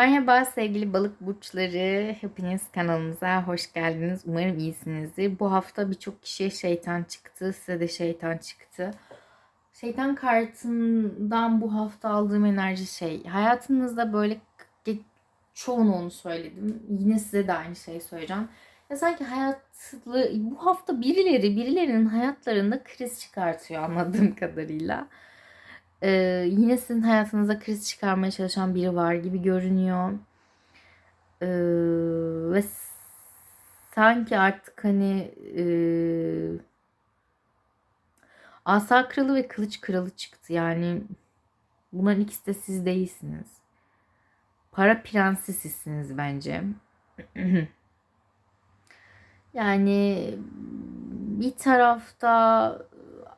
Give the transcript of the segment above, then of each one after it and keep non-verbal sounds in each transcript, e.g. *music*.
Merhaba sevgili balık burçları. Hepiniz kanalımıza hoş geldiniz. Umarım iyisinizdir. Bu hafta birçok kişiye şeytan çıktı. Size de şeytan çıktı. Şeytan kartından bu hafta aldığım enerji şey. Hayatınızda böyle çoğunu onu söyledim. Yine size de aynı şeyi söyleyeceğim. Ya sanki hayatlı bu hafta birileri birilerinin hayatlarında kriz çıkartıyor anladığım kadarıyla. Ee, yine sizin hayatınızda kriz çıkarmaya çalışan biri var gibi görünüyor. Ee, ve sanki artık hani e, asa kralı ve kılıç kralı çıktı. Yani bunların ikisi de siz değilsiniz. Para prensesisiniz bence. *clears throat* yani bir tarafta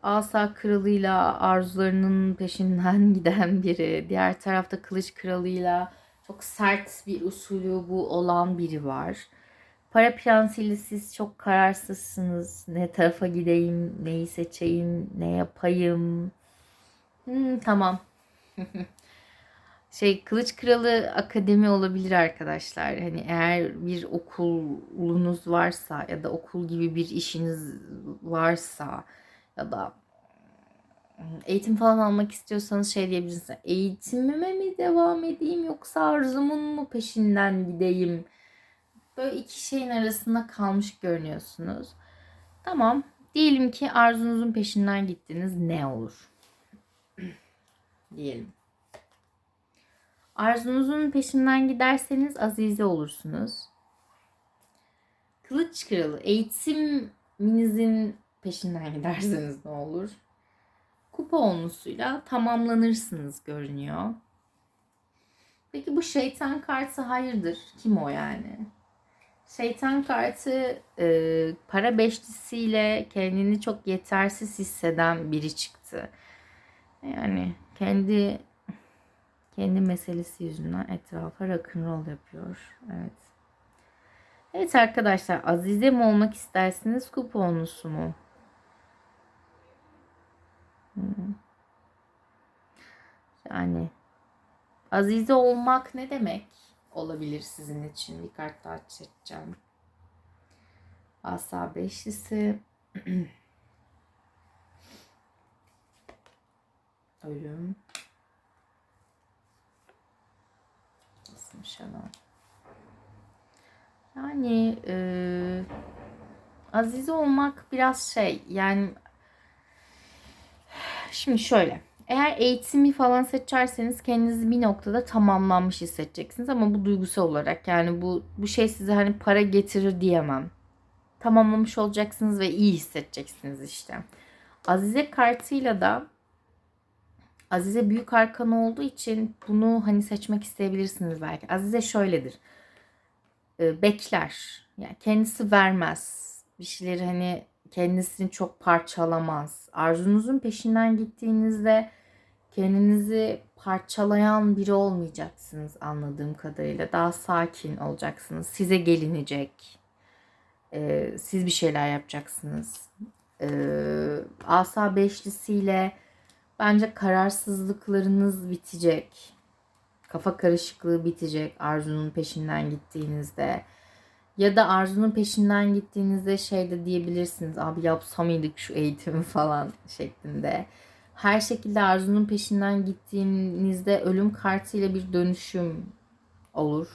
asa kralıyla arzularının peşinden *laughs* giden biri. Diğer tarafta kılıç kralıyla çok sert bir usulü bu olan biri var. Para prensiyle siz çok kararsızsınız. Ne tarafa gideyim, neyi seçeyim, ne yapayım. Hmm, tamam. *laughs* şey Kılıç Kralı Akademi olabilir arkadaşlar. Hani eğer bir okulunuz varsa ya da okul gibi bir işiniz varsa ya da eğitim falan almak istiyorsanız şey diyebilirsiniz. Eğitimime mi devam edeyim yoksa arzumun mu peşinden gideyim? Böyle iki şeyin arasında kalmış görünüyorsunuz. Tamam. Diyelim ki arzunuzun peşinden gittiniz ne olur? *clears throat* diyelim. Arzunuzun peşinden giderseniz azize olursunuz. Kılıç kralı eğitiminizin peşinden giderseniz ne olur? Kupa onlusuyla tamamlanırsınız görünüyor. Peki bu şeytan kartı hayırdır? Kim o yani? Şeytan kartı e, para beşlisiyle kendini çok yetersiz hisseden biri çıktı. Yani kendi kendi meselesi yüzünden etrafa rock'n'roll yapıyor. Evet. Evet arkadaşlar Azize mi olmak istersiniz kuponusu mu? Yani Azize olmak ne demek olabilir sizin için? Bir kart daha çekeceğim. Asa beşlisi. *clears throat* Ölüm. Nasılmış ama. Yani e, Azize olmak biraz şey yani *sighs* Şimdi şöyle. Eğer eğitimi falan seçerseniz kendinizi bir noktada tamamlanmış hissedeceksiniz ama bu duygusal olarak yani bu bu şey size hani para getirir diyemem. Tamamlamış olacaksınız ve iyi hissedeceksiniz işte. Azize kartıyla da Azize büyük arkan olduğu için bunu hani seçmek isteyebilirsiniz belki. Azize şöyledir. Ee, bekler. Yani kendisi vermez. Bir şeyleri hani kendisini çok parçalamaz. Arzunuzun peşinden gittiğinizde kendinizi parçalayan biri olmayacaksınız anladığım kadarıyla. Daha sakin olacaksınız. Size gelinecek. Ee, siz bir şeyler yapacaksınız. Ee, asa beşlisiyle bence kararsızlıklarınız bitecek. Kafa karışıklığı bitecek arzunun peşinden gittiğinizde ya da arzunun peşinden gittiğinizde şey de diyebilirsiniz. Abi yapsam mıydık şu eğitimi falan şeklinde. Her şekilde arzunun peşinden gittiğinizde ölüm kartıyla bir dönüşüm olur.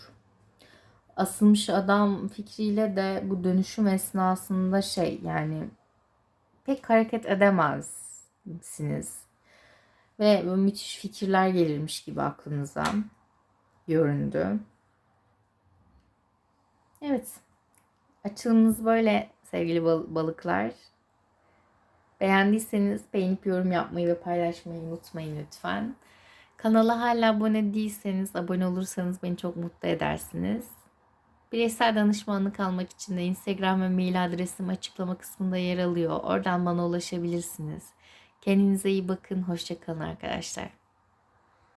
Asılmış adam fikriyle de bu dönüşüm esnasında şey yani pek hareket edemezsiniz. Ve müthiş fikirler gelirmiş gibi aklınıza göründü. Evet. Açılımınız böyle sevgili balıklar. Beğendiyseniz beğenip yorum yapmayı ve paylaşmayı unutmayın lütfen. Kanala hala abone değilseniz, abone olursanız beni çok mutlu edersiniz. Bireysel danışmanlık almak için de Instagram ve mail adresim açıklama kısmında yer alıyor. Oradan bana ulaşabilirsiniz. Kendinize iyi bakın. Hoşçakalın arkadaşlar.